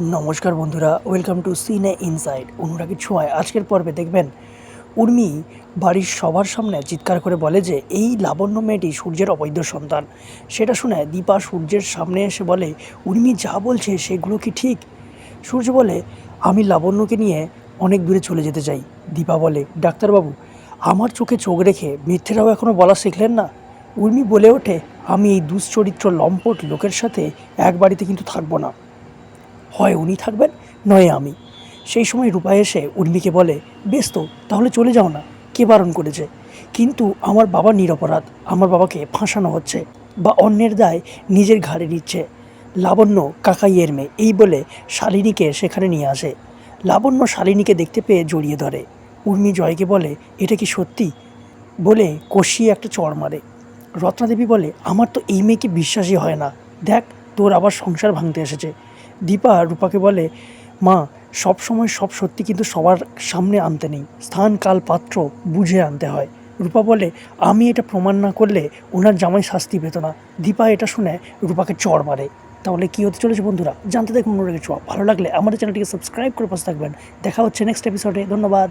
নমস্কার বন্ধুরা welcome to cine inside অনুরাগের ছোঁয়ায়। আজকের পর্বে দেখবেন, উর্মি বাড়ির সবার সামনে চিৎকার করে বলে যে, এই লাবণ্য মেয়েটি সূর্যের অবৈধ সন্তান। সেটা শুনে দীপা সূর্যের সামনে এসে বলে, উর্মি যা বলছে সেগুলো কি ঠিক? সূর্য বলে, আমি লাবণ্যকে নিয়ে অনেক দূরে চলে যেতে চাই। দীপা বলে, ডাক্তারবাবু, আমার চোখে চোখ রেখে মিথ্যেরাও এখনও বলা শিখলেন না? উর্মি বলে ওঠে, আমি এই দুশ্চরিত্র লম্পট লোকের সাথে এক বাড়িতে কিন্তু থাকব না। হয় উনি থাকবেন, নয় আমি। সেই সময় রূপা এসে উর্মিকে বলে বেশ তো তাহলে চলে যাও না, কে বারণ করেছে? কিন্তু আমার বাবা নিরপরাধ, আমার বাবাকে ফাঁসানো হচ্ছে বা অন্যের দায় নিজের ঘাড়ে নিচ্ছে। লাবণ্য কাকাইয়ের মেয়ে, এই বলে শালিনীকে সেখানে নিয়ে আসে। লাবণ্য শালিনীকে দেখতে পেয়ে জড়িয়ে ধরে। উর্মি জয়কে বলে, এটা কি সত্যি? বলে কষিয়ে একটা চড় মারে। রত্নাদেবী বলে, আমার তো এই মেয়েকে বিশ্বাসই হয় না। দেখ, তোর আবার সংসার ভাঙতে এসেছে। দীপা রূপাকে বলে, মা, সব সময় সব সত্যি কিন্তু সবার সামনে আনতে নেই। স্থান, কাল, পাত্র বুঝে আনতে হয়। রূপা বলে, আমি এটা প্রমাণ না করলে ওনার জামাই শাস্তি পেত না। দীপা এটা শুনে রূপাকে চর মারে। তাহলে কী হতে চলেছে বন্ধুরা? জানতে দেখুন মনে রেখে ভালো লাগলে আমাদের চ্যানেলটিকে সাবস্ক্রাইব করে পাশে থাকবেন। দেখা হচ্ছে নেক্সট এপিসোডে ধন্যবাদ।